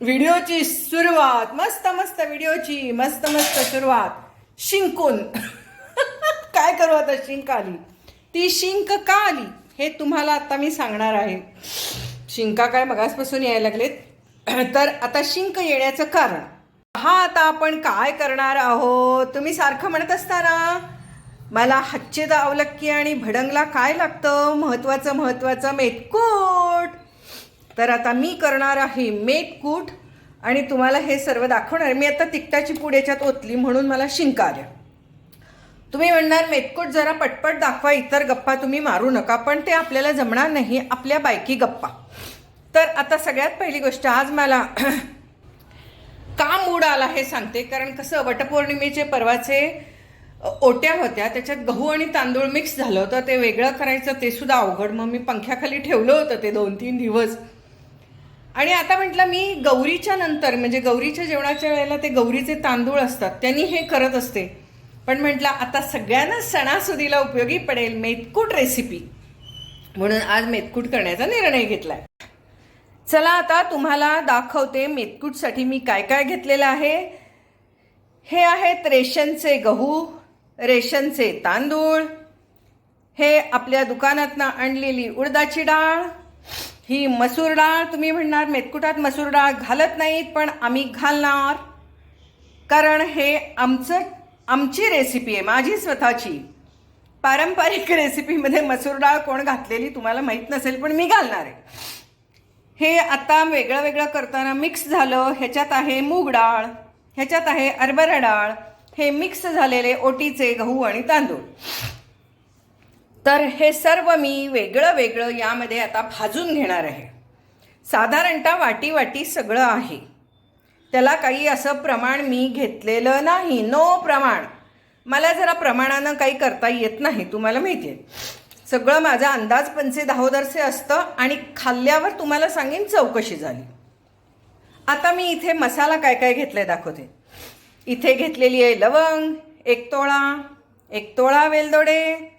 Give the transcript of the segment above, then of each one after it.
व्हिडिओची सुरुवात. मस्त मस्त व्हिडिओची. मस्त मस्त सुरुवात. शिंकून. काय करू आता शिंक आली? ती शिंक का आली? हे तुम्हाला आता मी सांगणार आहे. शिंका काय मगासपासून यायला लागलेत. तर आता शिंक येण्याचं कारण. हा आता आपण काय करणार आहोत? तुम्ही सारखं म्हणत असता ना मला हच्चेदा अवलक्की आणि भडंगला काय लागतं? महत्त्वाचं महत्त्वाचं मेतकूट. तर आता मी करणार आहे मेटकूट आणि तुम्हाला हे सर्व दाखवणार. मी आता तिकटाची पूड याच्यात ओतली म्हणून मला शिंका तुम्ही म्हणणार मेतकूट जरा पटपट दाखवा इतर गप्पा तुम्ही मारू नका पण ते आपल्याला जमणार नाही आपल्या बायकी गप्पा. तर आता सगळ्यात पहिली गोष्ट आज मला का मूड आला हे सांगते कारण कसं वटपौर्णिमेचे परवाचे ओट्या होत्या त्याच्यात गहू आणि तांदूळ मिक्स झालं होतं ते वेगळं करायचं ते सुद्धा अवघड. मग मी पंख्याखाली ठेवलं होतं ते दोन तीन दिवस. आणि आता म्हटलं मी गौरीच्या नंतर म्हणजे गौरीच्या जेवणाच्या वेळेला ते गौरीचे तांदूळ असतात त्यांनी हे करत असते. पण म्हटलं आता सगळ्यांना सणासुदीला उपयोगी पडेल मेतकूट रेसिपी म्हणून आज मेतकूट करण्याचा निर्णय घेतलाय. चला आता तुम्हाला दाखवते मेतकूटसाठी मी काय काय घेतलेलं आहे. हे आहेत रेशनचे गहू रेशनचे तांदूळ. हे आपल्या दुकानातनं आणलेली उडदाची डाळ ही मसूर डाळ तुम्ही म्हणणार मेतकुटात मसूर डाळ घालत नाहीत पण आम्ही घालणार. कारण हे आमचं आमची रेसिपी आहे माझी स्वतःची. पारंपरिक रेसिपीमध्ये मसूर डाळ कोण घातलेली तुम्हाला माहीत नसेल पण मी घालणार आहे. हे आता वेगळं वेगळं करताना मिक्स झालं ह्याच्यात आहे मूग डाळ ह्याच्यात आहे हरभरा डाळ हे मिक्स झालेले ओटीचे गहू आणि तांदूळ. तर हे सर्व मी वेगळं वेगळं यामध्ये आता भाजून घेणार आहे. साधारणतः वाटी वाटी सगळं आहे. त्याला काही असं प्रमाण मी घेतलेलं नाही. नो प्रमाण. मला जरा प्रमाणानं काही करता येत नाही तुम्हाला माहिती आहे सगळं माझा अंदाज पंचे दहावदरसे असतं आणि खाल्ल्यावर तुम्हाला सांगेन चौकशी झाली. आता मी इथे मसाला काय काय घेतलाय दाखवते. इथे घेतलेली आहे लवंग एक तोळा एक तोळा वेलदोडे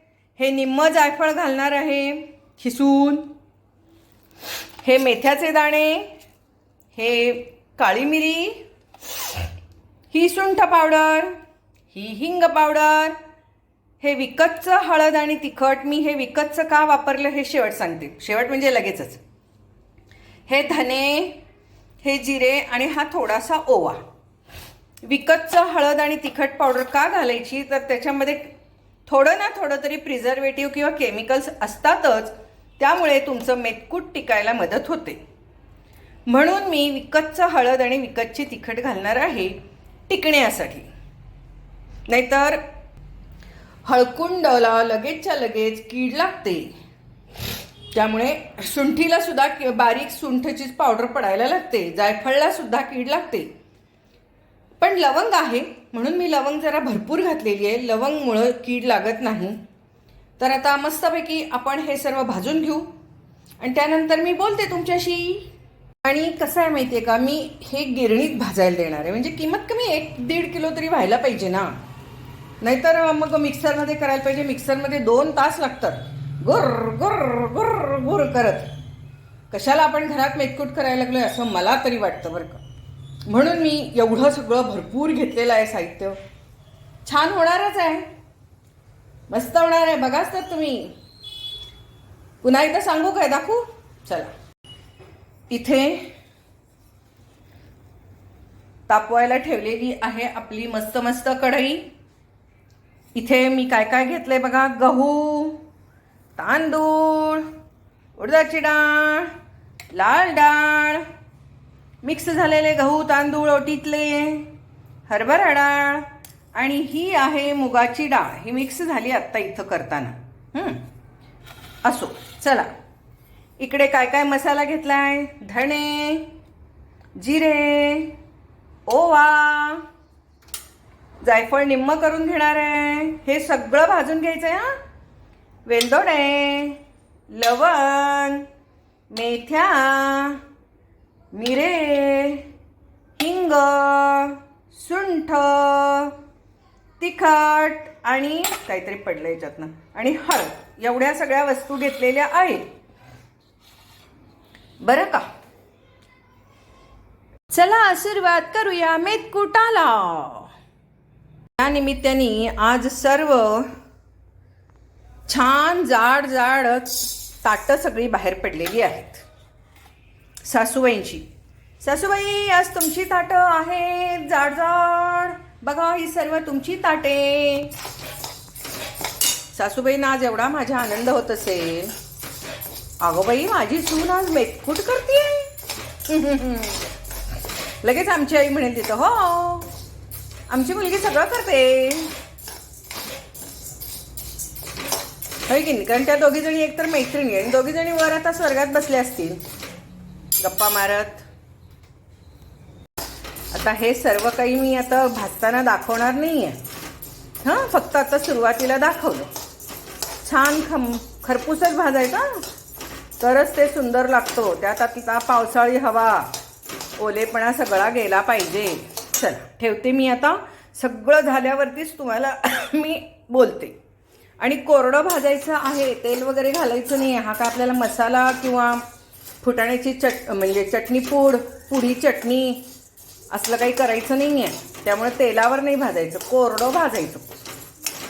हे निम्म जायफळ घालणार आहे. खिसून. हे मेथ्याचे दाणे. हे काळी मिरी. ही सुंठ पावडर. ही हिंग पावडर. हे विकतचं हळद आणि तिखट. मी हे विकतचं का वापरलं हे शेवट सांगते. शेवट म्हणजे लगेचच. हे धने हे जिरे आणि हा थोडासा ओवा. विकतचं हळद आणि तिखट पावडर का घालायची? तर त्याच्यामध्ये थोडं ना थोडं तरी प्रिझर्वेटिव्ह किंवा केमिकल्स असतातच त्यामुळे तुमचं मेतकूट टिकायला मदत होते. म्हणून मी विकतचं हळद आणि विकतची तिखट घालणार आहे टिकण्यासाठी. नाहीतर हळकुंडला लगेचच्या लगेच कीड लागते. त्यामुळे सुंठीला सुद्धा कि- बारीक सुंठचीच पावडर पडायला लागते. जायफळला सुद्धा कीड लागते. पण लवंग आहे. म्हणून मी लवंग जरा भरपूर घातलेली आहे. लवंगमुळं कीड लागत नाही. तर आता मस्तपैकी आपण हे सर्व भाजून घेऊ. आणि त्यानंतर मी बोलते तुमच्याशी. आणि कसं आहे माहिती आहे का? मी हे गिरणीत भाजायला देणार आहे. म्हणजे किंमत कमी एक दीड किलो तरी व्हायला पाहिजे ना. नाहीतर मग मिक्सरमध्ये करायला पाहिजे. मिक्सरमध्ये दोन तास लागतात. गुर गुर गुर गुर करत. कशाला आपण घरात मेटकूट करायला लागलोय असं मला तरी वाटतं बरं का. म्हणून मी एवढं सगळं भरपूर घेतलेलं आहे साहित्य. छान होणारच आहे. मस्त होणार आहे. बघाच तर तुम्ही. पुन्हा एकदा सांगू काय? दाखवू? चला. इथे तापवायला ठेवलेली आहे आपली मस्त मस्त कढई. इथे मी काय काय घेतलंय बघा? गहू तांदूळ उडदाची डाळ लाल डाळ मिक्स झालेले गहू तांदूळ ओटीतले हरभरा डाळ आणि ही आहे मुगाची डाळ. ही मिक्स झाली आत्ता इथं करताना. असो चला. इकडे काय काय मसाला घेतलाय? धणे जिरे ओवा. जायफळ निम्म करून घेणार आहे. हे सगळं भाजून घ्यायचं आहे हा? वेलदोडे लवण मेथ्या मिरे हिंग सुंठ तिखट आणि काहीतरी पडलं याच्यातनं. आणि हळद एवढ्या सगळ्या वस्तू घेतलेल्या आहेत. बरं का? चला आशीर्वाद करूया मेतकुटाला. या निमित्ताने आज सर्व छान जाड जाड ताटं सगळी बाहेर पडलेली आहेत. सासूबाईंची. सासूबाई आज तुमची ताटं आहेत जाड जाड बघा ही सर्व तुमची ताटे. सासूबाईंना आज एवढा माझा आनंद होत असेल. अगो बाई माझी सून आज मेकूट करते लगेच आमची आई म्हणेल तिथं हो. आमची मुलगी सगळं करते. होय की नाही? कारण त्या दोघी जणी एकतर मैत्रिणी आणि दोघी जणी वर आता स्वर्गात बसल्या असतील. गप्पा मारत. आता हे सर्व काही मी आता भाजताना दाखवणार नाही आहे हां? फक्त आता सुरुवातीला दाखवलं. छान खम खरपूसच भाजायचा तरच ते सुंदर लागतो. त्यात आता पावसाळी हवा. ओलेपणा सगळा गेला पाहिजे. चला ठेवते मी आता. सगळं झाल्यावरतीच तुम्हाला मी बोलते. आणि कोरडं भाजायचं आहे तेल वगैरे घालायचं नाही हा का आपल्याला मसाला किंवा फुटाण्याची चट म्हणजे चटणी पूड पुढी चटणी असलं काही करायचं नाही आहे त्यामुळे तेलावर नाही भाजायचं कोरडं भाजायचं.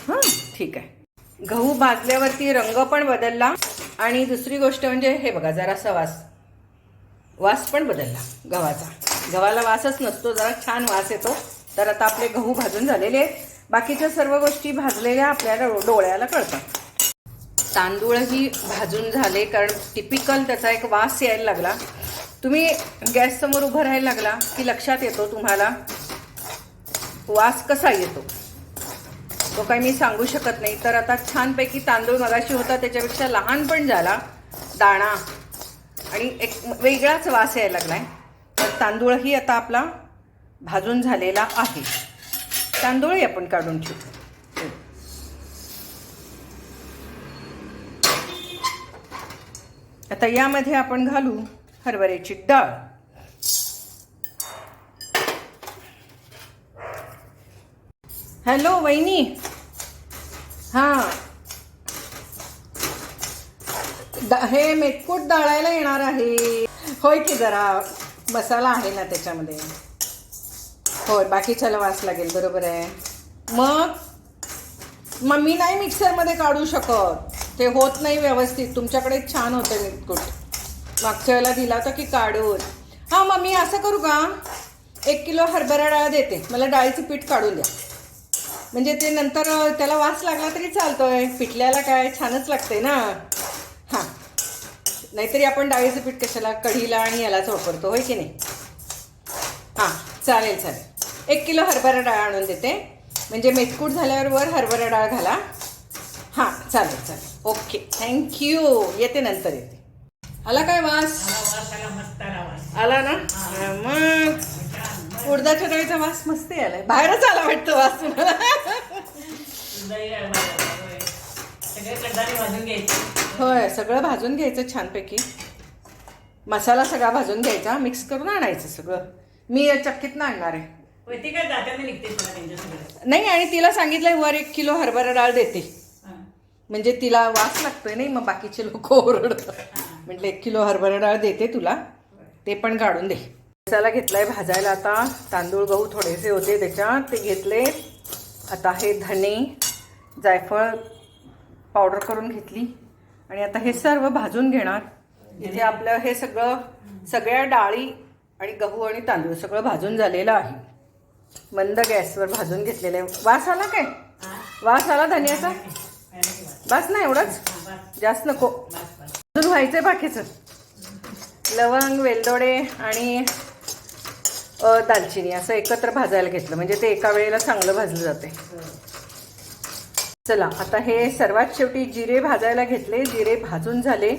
हां ठीक आहे. गहू भाजल्यावरती रंग पण बदलला आणि दुसरी गोष्ट म्हणजे हे बघा जरासा वास. वास पण बदलला गव्हाचा. गव्हाला वासच नसतो जरा छान वास येतो. तर आता आपले गहू भाजून झालेले आहेत. बाकीच्या सर्व गोष्टी भाजलेल्या आपल्याला डो- डोळ्याला कळतात. तांदूळही भाजून झाले कारण टिपिकल त्याचा एक वास यायला लागला. तुम्ही गॅससमोर उभं राहायला लागला की लक्षात येतो तुम्हाला वास कसा येतो. तो काही मी सांगू शकत नाही. तर आता छानपैकी तांदूळ मगाशी होता त्याच्यापेक्षा लहान पण झाला दाणा. आणि एक वेगळाच वास यायला लागलाय. तर तांदूळही आता आपला भाजून झालेला आहे. तांदूळही आपण काढून ठेवू. आता यामध्ये आपण घालू हरभऱ्याची डाळ. हॅलो वहिनी. हां. दा- हे मेटकूट दळायला येणार आहे. होय की जरा मसाला आहे ना त्याच्यामध्ये. होय बाकीच्याला वास लागेल बरोबर आहे. मग मग मी नाही मिक्सरमध्ये काढू शकत. ते होत नाही व्यवस्थित. तुमच्याकडे छान होतं बिस्कुट मागच्या वेळेला दिला होता की काढून. हां मग मी असं करू का? एक किलो हरभरा डाळ देते. मला डाळीचं पीठ काढून द्या. म्हणजे ते नंतर त्याला वास लागला तरी चालतोय. पिठल्याला काय? छानच लागते ना. हां. नाहीतरी आपण डाळीचं पीठ कशाला? कढीला आणि यालाच वापरतो. होय की नाही? हां चालेल चालेल. एक किलो हरभरा डाळ आणून देते. म्हणजे मेथकूट झाल्यावर वर हरभरा डाळ घाला. हां चालेल चालेल. ओके थँक्यू येते नंतर येते. आला काय वास? आला ना? मग. उडदाच्या डाळीचा वास मस्त आलाय बाहेरच आला वाटतं वास तुम्हाला. होय सगळं भाजून घ्यायचं छानपैकी. मसाला सगळा भाजून घ्यायचा मिक्स करून आणायचं सगळं. मी चक्कीतनं आणणार आहे. नाही आणि तिला सांगितलंय वर एक किलो हरभरा डाळ देते. म्हणजे तिला वास लागतोय नाही मग बाकीचे लोक ओरडतात. म्हटलं एक किलो हरभरा डाळ देते तुला ते पण काढून दे. मसाला घेतलाय भाजायला आता. तांदूळ गहू थोडेसे होते त्याच्यात ते घेतले. आता हे धणे जायफळ पावडर करून घेतली. आणि आता हे सर्व भाजून घेणार. इथे आपलं हे सगळं सगळ्या डाळी आणि गहू आणि तांदूळ सगळं भाजून झालेलं आहे. मंद गॅसवर भाजून घेतलेलं आहे. वास आला काय? वास आला धन्याचा? बस ना एवढंच? जास्त नको. अजून व्हायचंय बाकीचं. लवंग वेलदोडे आणि दालचिनी असं एकत्र भाजायला घेतलं. म्हणजे ते एका वेळेला चांगलं भाजलं जाते चला आता हे सर्वात शेवटी जिरे भाजायला घेतले. जिरे भाजून झाले.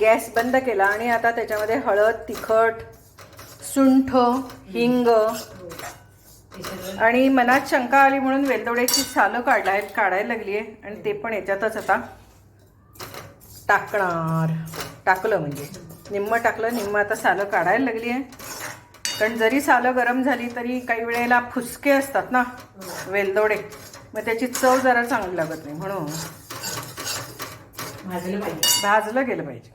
गॅस बंद केला आणि आता त्याच्यामध्ये हळद तिखट सुंठ हिंग आणि मनात शंका आली म्हणून वेलदोड्याची सालं काढाय काढायला लागली आहे आणि ते पण याच्यातच आता टाकणार. टाकलं म्हणजे. निम्म टाकलं निम्म आता सालं काढायला लागली आहे कारण जरी सालं गरम झाली तरी काही वेळेला फुसके असतात ना वेलदोडे. मग त्याची चव जरा चांगली लागत नाही म्हणून. भाजलं गेलं पाहिजे.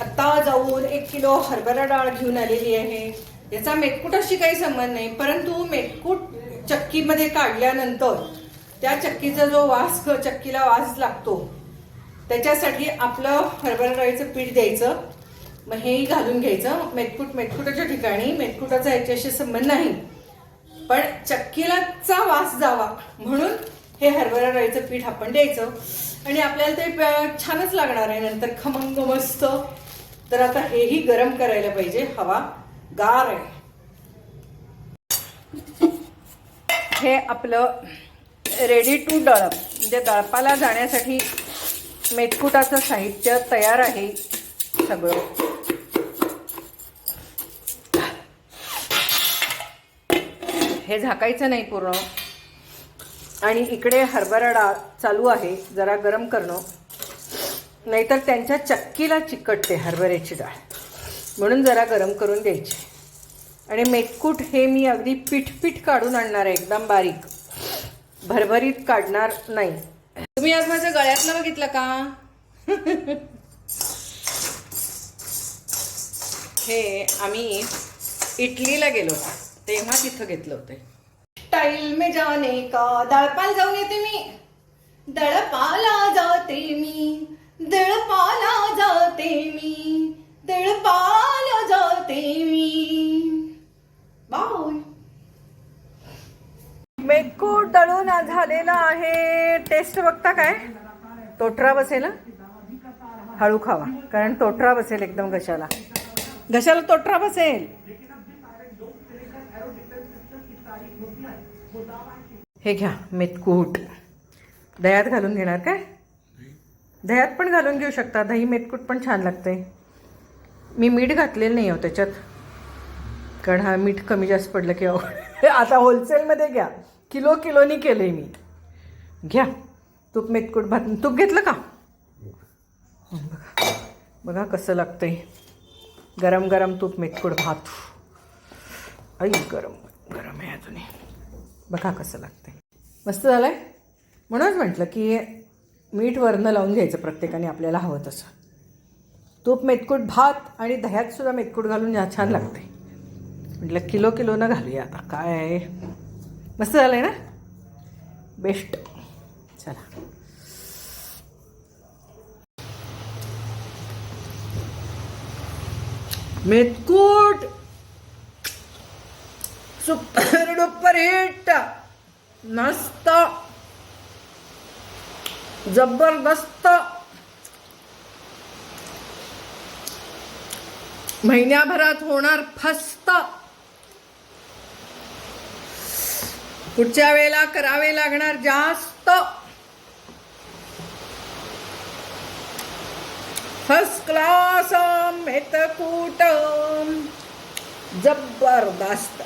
आता जाऊन एक किलो हरभरा डाळ घेऊन आलेली आहे. याचा मेटकुटाशी काही संबंध नाही परंतु मेटकूट चक्कीमध्ये काढल्यानंतर त्या चक्कीचा जो वास चक्कीला वास लागतो त्याच्यासाठी आपलं हरभरा डाळीचं पीठ द्यायचं मग हेही घालून घ्यायचं. मेटकूट मेटकुटाच्या ठिकाणी मेटकुटाचा याच्याशी संबंध नाही पण चक्कीलाचा वास जावा म्हणून हे हरभरा डाळीचं पीठ आपण द्यायचं. आणि आपल्याला ते छानच लागणार आहे. नंतर खमंग मस्त. तर आता हेही गरम करायला पाहिजे हवा. गार आहे. हे आपलं रेडी टू दळप. म्हणजे दळपाला जाण्यासाठी मेटकुटाचं साहित्य तयार आहे सगळं. हे झाकायचं नाही पूर्ण. आणि इकडे हरभरा डाळ चालू आहे जरा गरम करणं. नाहीतर त्यांच्या चक्कीला चिकटते हरभऱ्याची डाळ. म्हणून जरा गरम करून द्यायची. आणि मेटकूट हे मी अगदी पीठ पीठ काढून आणणार आहे एकदम बारीक. भरभरीत काढणार नाही. तुम्ही आज माझ्या गळ्यातलं बघितलं का? हे आम्ही इटलीला गेलो होतो तेव्हा तिथं घेतलं होतं. स्टाईल में जाने का दळपाल जाऊन येते मी. दळपाला जाते मी. दळपाला जाते मी. दळपाला जाते मी. बाय मेकूट तळून झालेला आहे. टेस्ट बघता काय? तोटरा बसेल हळू खावा. कारण तोटरा बसेल एकदम घशाला. घशाला तोटरा बसेल. हे घ्या मेतकूट. दह्यात घालून घेणार काय? दह्यात पण घालून घेऊ शकता. दही मेतकूट पण छान लागते मी मीठ घातलेलं नाही हो त्याच्यात. कारण हा मीठ कमी जास्त पडलं की अवघड. आता होलसेलमध्ये घ्या. किलो किलोनी केलं आहे मी. घ्या. तूप मेतकूट भात. तूप घेतलं का? बघा बघा कसं आहे गरम गरम तूप मेतकूट भात. आई गरम गरम आहे अजूनही बघा कसं लागतंय. मस्त झालं आहे म्हणूनच म्हटलं की मीठ वरनं लावून घ्यायचं प्रत्येकाने आपल्याला हवं तसं. तूप मेतकूट भात आणि दह्यात सुद्धा मेतकूट घालून जा छान लागते म्हटलं किलो किलोनं घालूया. आता काय आहे? मस्त झालं आहे ना? बेस्ट चला. मेतकूट. Super duper hit. मस्त. जबरदस्त. महिन्याभरात होणार फस्त. पुढच्या वेळेला करावे लागणार जास्त. फर्स्ट क्लास मेतकूट. जबरदस्त.